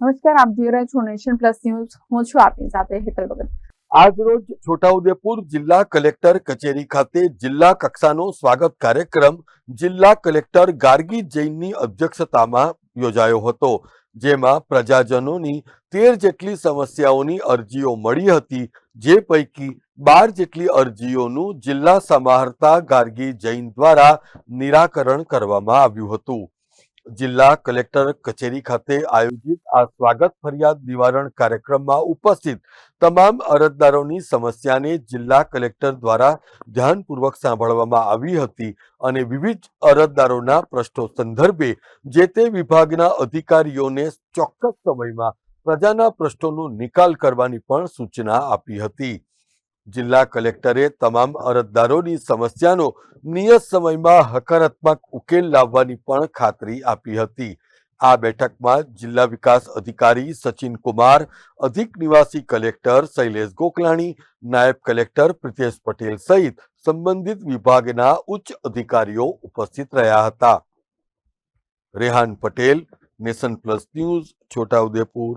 નમસ્કાર, આપ જોઈ રહ્યા છો નેશન પ્લસ ન્યૂઝ. હું છું આપની સાથે હેતલ ભગત આજરોજ છોટાઉદેપુર જિલ્લા કલેક્ટર કચેરી ખાતે જિલ્લા કક્ષાનો સ્વાગત કાર્યક્રમ જિલ્લા કલેક્ટર ગાર્ગી જૈનની અધ્યક્ષતામાં યોજાયો હતો, જેમાં પ્રજાજનોની તેર જેટલી સમસ્યાઓની અરજીઓ મળી હતી, જે પૈકી બાર જેટલી અરજીઓનું જિલ્લા સમાહર્તા ગાર્ગી જૈન દ્વારા નિરાકરણ કરવામાં આવ્યું હતું. જિલ્લા કલેક્ટર કચેરી ખાતે આયોજિત આ સ્વાગત ફરિયાદ નિવારણ કાર્યક્રમમાં ઉપસ્થિત તમામ અરજદારોની સમસ્યાને જિલ્લા કલેક્ટર દ્વારા ધ્યાનપૂર્વક સાંભળવામાં આવી હતી અને વિવિધ અરજદારોના પ્રશ્નો સંદર્ભે જે તે વિભાગના અધિકારીઓને ચોક્કસ સમયમાં પ્રજાના પ્રશ્નોનો નિકાલ કરવાની પણ સૂચના આપી હતી. જિલ્લા કલેક્ટરે તમામ અરજદારોની સમસ્યાનો નિયત સમયમાં હકારાત્મક ઉકેલ લાવવાની પણ ખાતરી આપી હતી. આ બેઠકમાં જિલ્લા વિકાસ અધિકારી સચિન કુમાર, અધિક નિવાસી કલેક્ટર શૈલેષ ગોકલાણી, નાયબ કલેક્ટર પ્રિતેશ પટેલ સહિત સંબંધિત વિભાગના ઉચ્ચ અધિકારીઓ ઉપસ્થિત રહ્યા હતા. Rehan Patel, Nation Plus News, Chhota Udepur.